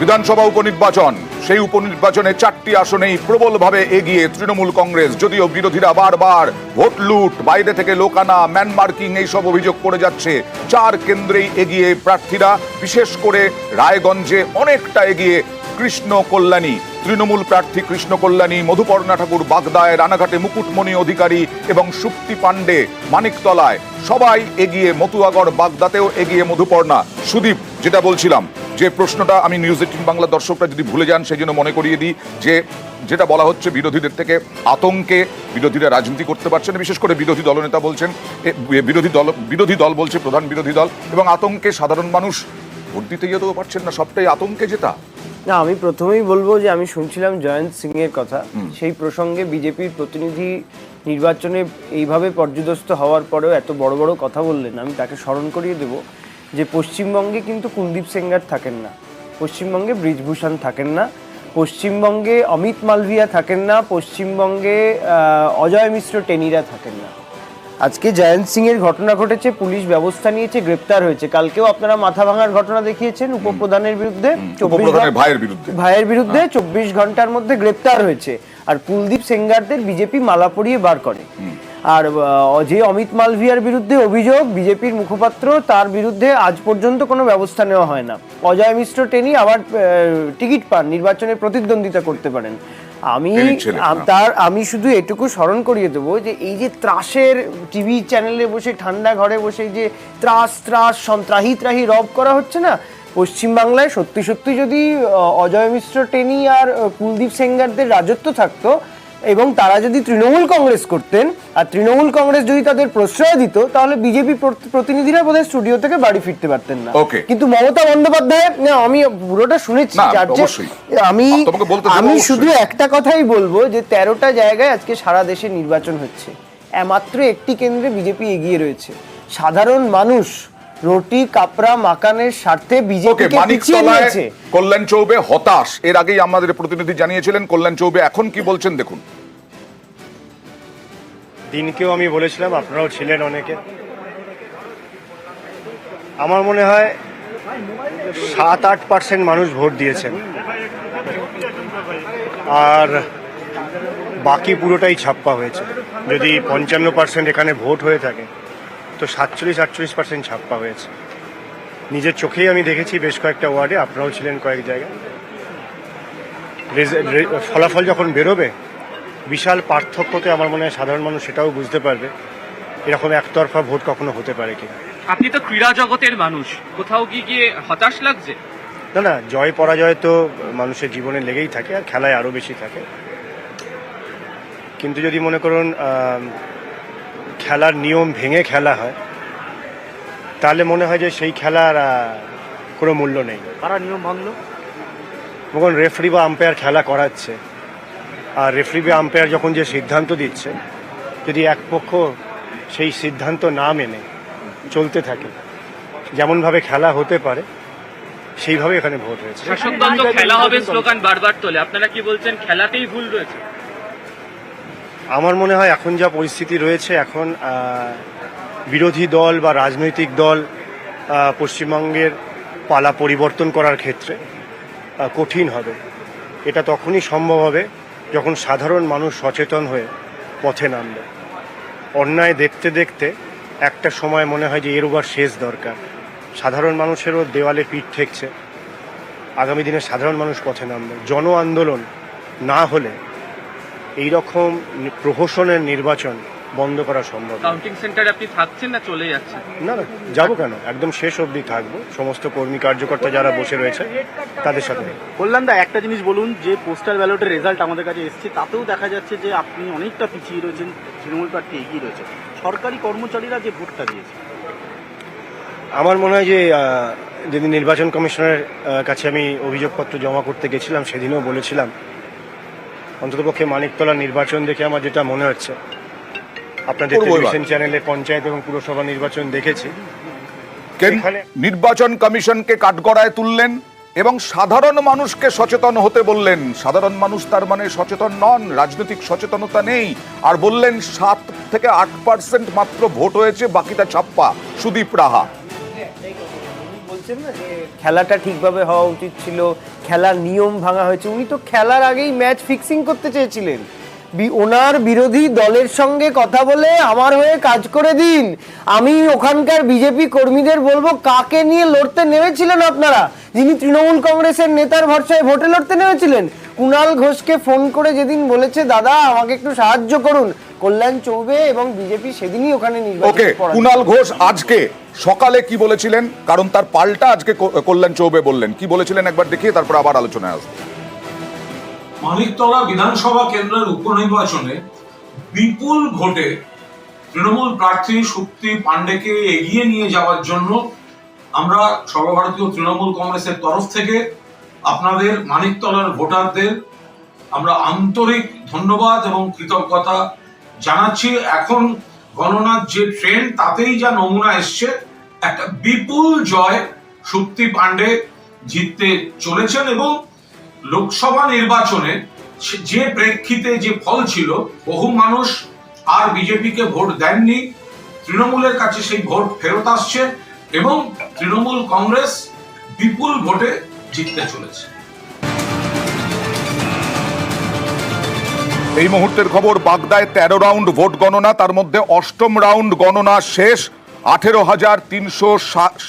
বিধানসভা উপনির্বাচন। সেই উপনির্বাচনে চারটি আসনেই প্রবলভাবে এগিয়ে তৃণমূল কংগ্রেস, যদিও বিরোধীরা বারবার ভোট লুট, বাইরে থেকে লোক আনা, ম্যান মার্কিং এইসব অভিযোগ করে যাচ্ছে। চার কেন্দ্রেই এগিয়ে প্রার্থীরা, বিশেষ করে রায়গঞ্জে অনেকটা এগিয়ে কৃষ্ণ কল্যাণী। তৃণমূল প্রার্থী কৃষ্ণ কল্যাণী, মধুপর্ণা ঠাকুর, বাগদায়, রানাঘাটে মুকুটমণি অধিকারী এবং সুপ্তি পাণ্ডে মানিকতলায় সবাই এগিয়ে মতুয়াগড়, বাগদাতেও এগিয়ে মধুপর্ণা। সুদীপ, যেটা বলছিলাম যে প্রশ্নটা আমি নিউজ এইটিন বাংলা দর্শকরা যদি ভুলে যান সেই জন্য মনে করিয়ে দিই যে যেটা বলা হচ্ছে বিরোধীদের থেকে আতঙ্কে বিরোধীরা রাজনীতি করতে পারছেন না। বিশেষ করে বিরোধী দলনেতা বলছেন বিরোধী দল বিরোধী দল বলছে প্রধান বিরোধী দল এবং আতঙ্কে সাধারণ মানুষ ভোট দিতে যেতেও পারছেন না সবটাই আতঙ্কে যেটা না আমি প্রথমেই বলব যে আমি শুনছিলাম জয়ন্ত সিং এর কথা সেই প্রসঙ্গে বিজেপির প্রতিনিধি নির্বাচনে এইভাবে পর্যদস্ত হওয়ার পরেও এত বড় বড় কথা বললেন আমি তাকে স্মরণ করিয়ে দেব। যে পশ্চিমবঙ্গে কিন্তু কুলদীপ সেঙ্গার থাকেন না পশ্চিমবঙ্গে ব্রিজভূষণ থাকেন না পশ্চিমবঙ্গে অমিত মালভিয়া থাকেন না পশ্চিমবঙ্গে অজয় মিশ্র টেনিরা থাকেন না। আজকে জয়ন্ত সিং এর ঘটনা ঘটেছে পুলিশ ব্যবস্থা নিয়েছে গ্রেপ্তার হয়েছে। কালকেও আপনারা মাথা ভাঙার ঘটনা দেখিয়েছেন উপপ্রধানের বিরুদ্ধে। ভাইয়ের বিরুদ্ধে। ভাইয়ের বিরুদ্ধে চব্বিশ ঘণ্টার মধ্যে গ্রেপ্তার হয়েছে। আর কুলদীপ সেঙ্গারদের বিজেপি মালা পরিয়ে বার করে। আর যে অমিত মালভিয়ার বিরুদ্ধে অভিযোগ বিজেপির মুখপাত্র তার বিরুদ্ধে আজ পর্যন্ত কোনো ব্যবস্থা নেওয়া হয় না অজয় মিশ্র টেনি আবার টিকিট পান নির্বাচনে প্রতিদ্বন্দ্বিতা করতে পারেন আমি। তার আমি শুধু এটুকু স্মরণ করিয়ে দেবো যে এই যে ত্রাসের টিভি চ্যানেলে বসে ঠান্ডা ঘরে বসে যে ত্রাস ত্রাস সন্ত্রাহি ত্রাহি রব করা হচ্ছে না পশ্চিমবাংলায় সত্যি সত্যি যদি অজয় মিশ্র টেনি আর কুলদীপ সেঙ্গারদের রাজত্ব থাকতো এবং তারা যদি তৃণমূল কংগ্রেস করতেন আর তৃণমূল কংগ্রেস যদি তাদের প্রশ্রয় দিত তাহলে বিজেপি প্রতিনিধিরা বোধহয় স্টুডিও থেকে বাড়ি ফিরতে পারতেন না. কিন্তু মমতা বন্দ্যোপাধ্যায় না আমি পুরোটা শুনেছি আমি আমি শুধু একটা কথাই বলব যে তেরোটা জায়গায় আজকে সারা দেশে নির্বাচন হচ্ছে। মাত্র একটি কেন্দ্রে বিজেপি এগিয়ে রয়েছে। সাধারণ মানুষ রুটি কাপড়া মাকানের স্বার্থে ওকে বিজেপিকে পিছিয়ে নিয়েছে। কল্যাণ চৌবে হতাশ। এর আগেই আমাদের প্রতিনিধি জানিয়েছিলেন কল্যাণ চৌবে এখন কি বলছেন দেখুন। দিনকেও আমি বলেছিলাম আপনারাও ছিলেন অনেকে। আমার মনে হয় সাত আট পার্সেন্ট মানুষ ভোট দিয়েছেন। আর বাকি পুরোটাই ছাপ্পা হয়েছে। যদি পঞ্চান্ন পার্সেন্ট এখানে ভোট হয়ে থাকে তো সাতচল্লিশ আটচল্লিশ পার্সেন্ট ছাপ্পা হয়েছে। নিজের চোখেই আমি দেখেছি বেশ কয়েকটা ওয়ার্ডে আপনারাও ছিলেন কয়েক জায়গায়। ফলাফল যখন বেরোবে বিশাল পার্থক্যতে আমার মনে হয় সাধারণ মানুষ সেটাও বুঝতে পারবে এরকম একতরফা ভোট কখনো হতে পারে কিনা। আপনি তো ক্রীড়া জগতের মানুষ কোথাও কি গিয়ে হতাশ লাগছে? না না জয় পরাজয় তো মানুষের জীবনে লেগেই থাকে আর খেলায় আরও বেশি থাকে। কিন্তু যদি মনে করুন খেলার নিয়ম ভেঙে খেলা হয় তাহলে মনে হয় যে সেই খেলার কোনো মূল্য নেই। কারা নিয়ম ভাঙলো? যখন রেফারি বা আম্পায়ার খেলা করাচ্ছে আর রেফারি বা আম্পায়ার যখন যে সিদ্ধান্ত দিচ্ছে যদি এক পক্ষ সেই সিদ্ধান্ত না মেনে চলতে থাকে যেমনভাবে খেলা হতে পারে সেইভাবে এখানে ভোট হয়েছে। শাসক দল তো খেলা হবে স্লোগান বারবার তোলে আপনারা কি বলছেন? খেলাতেই ভুল রয়েছে। আমার মনে হয় এখন যা পরিস্থিতি রয়েছে, এখন বিরোধী দল বা রাজনৈতিক দল পশ্চিমবঙ্গের পালা পরিবর্তন করার ক্ষেত্রে কঠিন হবে। এটা তখনই সম্ভব হবে যখন সাধারণ মানুষ সচেতন হয়ে পথে নামবে। অন্যায় দেখতে দেখতে একটা সময় মনে হয় যে এর উপর শেষ দরকার। সাধারণ মানুষেরও দেওয়ালে পিঠ ঠেকছে। আগামী দিনে সাধারণ মানুষ পথে নামবে। জন আন্দোলন না হলে এই রকম প্রহসনের নির্বাচন বন্ধ করা সম্ভব না। কাউন্টিং সেন্টারে আপনি থাকছেন না চলে যাচ্ছেন? না না যাব কেন? একদম শেষ অবধি থাকব। সমস্ত কর্মী কার্যকর্তা যারা বসে রয়েছে তাদের সাথে। বললাম দা একটা জিনিস বলুন যে পোস্টাল ব্যালটের রেজাল্ট আমাদের কাছে এসেছে তাতেও দেখা যাচ্ছে যে আপনি অনেকটা পিছিয়ে রয়েছেন তৃণমূল প্রার্থী এগিয়ে রয়েছে। সরকারি কর্মচারীরা যে ভোটটা দিয়েছে? আমার মনে হয় যে যেদিন নির্বাচন কমিশনের কাছে আমি অভিযোগপত্র জমা করতে গেছিলাম সেদিনও বলেছিলাম অন্ততপক্ষে মানিকতলা নির্বাচন দেখে আমার যেটা মনে হচ্ছে। আপনাদের। টেলিভিশন চ্যানেলে পঞ্চায়েত এবং পুরসভা নির্বাচন দেখেছি। নির্বাচন কমিশনকে কাঠগড়ায় তুললেন এবং সাধারণ মানুষকে সচেতন হতে বললেন। সাধারণ মানুষ তার মানে সচেতন নন রাজনৈতিক সচেতনতা নেই। আর বললেন সাত থেকে আট পার্সেন্ট মাত্র ভোট হয়েছে বাকিটা ছাপ্পা। সুদীপ রাহা। বলছেন না যে খেলাটা ঠিকভাবে হওয়া উচিত ছিল, খেলার নিয়ম ভাঙা হয়েছে। উনি তো খেলার আগেই ম্যাচ ফিক্সিং করতে চেয়েছিলেন। ওনার বিরোধী দলের সঙ্গে কথা বলে আমার হয়ে কাজ করে দিন। আমি ওখানকার বিজেপি কর্মীদের বলব, কাকে নিয়ে লড়তে নেমেছিলেন আপনারা? যিনি তৃণমূল কংগ্রেসের নেতার ভরসায় ভোটে লড়তে নেমেছিলেন। কুণাল ঘোষকে ফোন করে যেদিন বলেছে, দাদা, আমাকে একটু সাহায্য করুন। কল্যাণ চৌবে এবং বিজেপি সেদিনই ওখানে ওকে কুণাল ঘোষ আজকে সকালে কি বলেছিলেন? কারণ তার পাল্টা আজকে কল্যাণ চৌবে বললেন। কি বলেছিলেন একবার দেখিয়ে তারপর আবার আলোচনায় আসব। মানিকতলা বিধানসভা কেন্দ্রের উপনির্বাচনে বিপুল ভোটে তৃণমূল প্রার্থী শক্তি পাণ্ডেকে এগিয়ে নিয়ে যাওয়ার জন্য আমরা সর্বভারতীয় তৃণমূল কংগ্রেসের তরফ থেকে আপনাদের মানিকতলার ভোটারদের আমরা আন্তরিক ধন্যবাদ এবং কৃতজ্ঞতা জানাচ্ছি, এখন গণনার যে ট্রেন্ড তাতেই যা নমুনা এসছে, একটা বিপুল জয় শক্তি পাণ্ডে জিততে চলেছেন এবং লোকসভা নির্বাচনে যে প্রেক্ষিতে যে ফল ছিল, বহু মানুষ আর বিজেপিকে ভোট দেননি। তৃণমূলের কাছে সেই ভোট ফেরত আসছে এবং তৃণমূল কংগ্রেস বিপুল ভোটে জিততে চলেছে। এই মুহূর্তের খবর, বাগদায় তেরো রাউন্ড ভোট গণনা, তার মধ্যে অষ্টম রাউন্ড গণনা শেষ। আঠেরো হাজার তিনশো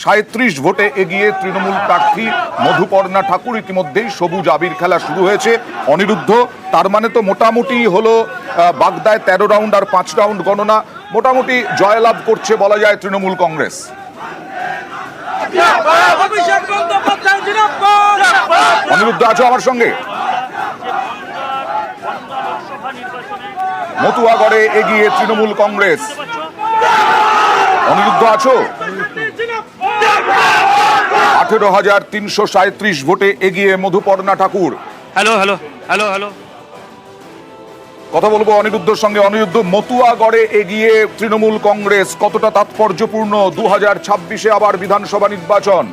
সাঁত্রিশ ভোটে এগিয়ে তৃণমূল প্রার্থী মধুপর্ণা ঠাকুর ইতিমধ্যেই সবুজ আবির খেলা শুরু হয়েছে। অনিরুদ্ধ, তার মানে তো মোটামুটি হলো বাগদায় তেরো রাউন্ড আর পাঁচ রাউন্ড গণনা। মোটামুটি জয়লাভ করছে বলা যায় তৃণমূল কংগ্রেস। অনিরুদ্ধ আছো আমার সঙ্গে? মতুয়াগড়ে এগিয়ে তৃণমূল কংগ্রেস। অনিরুদ্ধ আছো? আঠেরো হাজার তিনশো সাঁত্রিশ ভোটে এগিয়ে Madhuparna Thakur. Hello hello hello hello. কথা বলব অনিরুদ্ধর সঙ্গে। অনিরুদ্ধ মতুয়াগড়ে এগিয়ে তৃণমূল কংগ্রেস কতটা তাৎপর্যপূর্ণ? দু হাজার ছাব্বিশে আবার বিধানসভা নির্বাচন।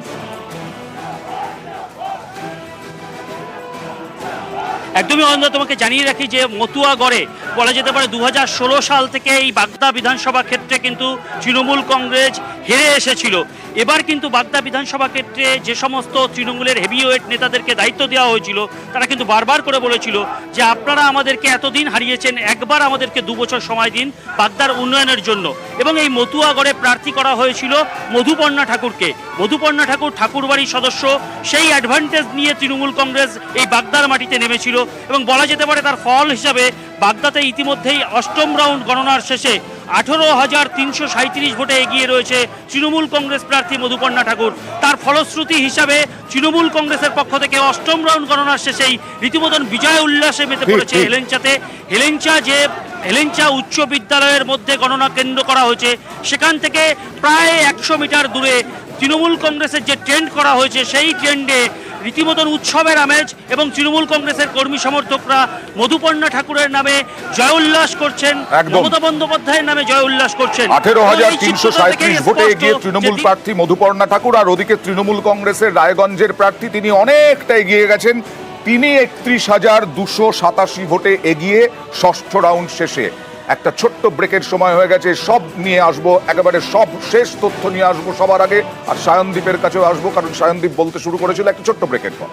একদমই অন্ধ। তোমাকে জানিয়ে রাখি যে মতুয়াগড়ে বলা যেতে পারে দু হাজার ষোলো সাল থেকে এই বাগদা বিধানসভা ক্ষেত্রে কিন্তু তৃণমূল কংগ্রেস হেরে এসেছিল। এবার কিন্তু বাগদা বিধানসভা ক্ষেত্রে যে সমস্ত তৃণমূলের হেভিওয়েট নেতাদেরকে দায়িত্ব দেওয়া হয়েছিল, তারা কিন্তু বারবার করে বলেছিল যে আপনারা আমাদেরকে এতদিন হারিয়েছেন, একবার আমাদেরকে দু বছর সময় দিন বাগদার উন্নয়নের জন্য। এবং এই মতুয়াগড়ে প্রার্থী করা হয়েছিল মধুপর্ণা ঠাকুরকে। মধুপর্ণা ঠাকুর ঠাকুরবাড়ির সদস্য, সেই অ্যাডভান্টেজ নিয়ে তৃণমূল কংগ্রেস এই বাগদার মাটিতে নেমেছিল। এবং বলা যেতে পারে তার ফল হিসাবে বাগদাতে ইতিমধ্যেই অষ্টম রাউন্ড গণনার শেষে আঠেরো হাজার তিনশো সাঁত্রিশ ভোটে এগিয়ে রয়েছে তৃণমূল কংগ্রেস প্রার্থী মধুপর্ণা ঠাকুর তার ফলশ্রুতি হিসাবে তৃণমূল কংগ্রেসের পক্ষ থেকে অষ্টম রাউন্ড গণনার শেষেই রীতিমতন বিজয় উল্লাসে মেতে পড়েছে। হেলেঞ্চাতে হেলেঞ্চা যে হেলেঞ্চা উচ্চ বিদ্যালয়ের মধ্যে গণনা কেন্দ্র করা হয়েছে সেখান থেকে প্রায় একশো মিটার দূরে তৃণমূল কংগ্রেসের যে ট্রেন্ড করা হয়েছে সেই ট্রেন্ডে রীতিমতন উৎসবের আমেজ এবং তৃণমূল কংগ্রেসের কর্মী সমর্থকরা মধুপর্ণা ঠাকুরের নামে জয় উল্লাস করছেন মমতা বন্দ্যোপাধ্যায়ের নামে জয় উল্লাস করছেন। আঠেরো হাজার তিনশো সাঁত্রিশ ভোটে এগিয়ে তৃণমূল প্রার্থী মধুপর্ণা ঠাকুর আর ওদিকে তৃণমূল কংগ্রেসের রায়গঞ্জের প্রার্থী তিনি অনেকটা এগিয়ে গেছেন। তিনি একত্রিশ হাজার দুশো সাতাশি ভোটে এগিয়ে ষষ্ঠ রাউন্ড শেষে একটা ছোট্ট ব্রেকের সময় হয়ে গেছে, সব নিয়ে আসব, একেবারে সব শেষ তথ্য নিয়ে আসব সবার আগে, আর সায়নদীপের কাছেও আসব, কারণ সায়নদীপ বলতে শুরু করেছিল একটা ছোট্ট ব্রেকের পর।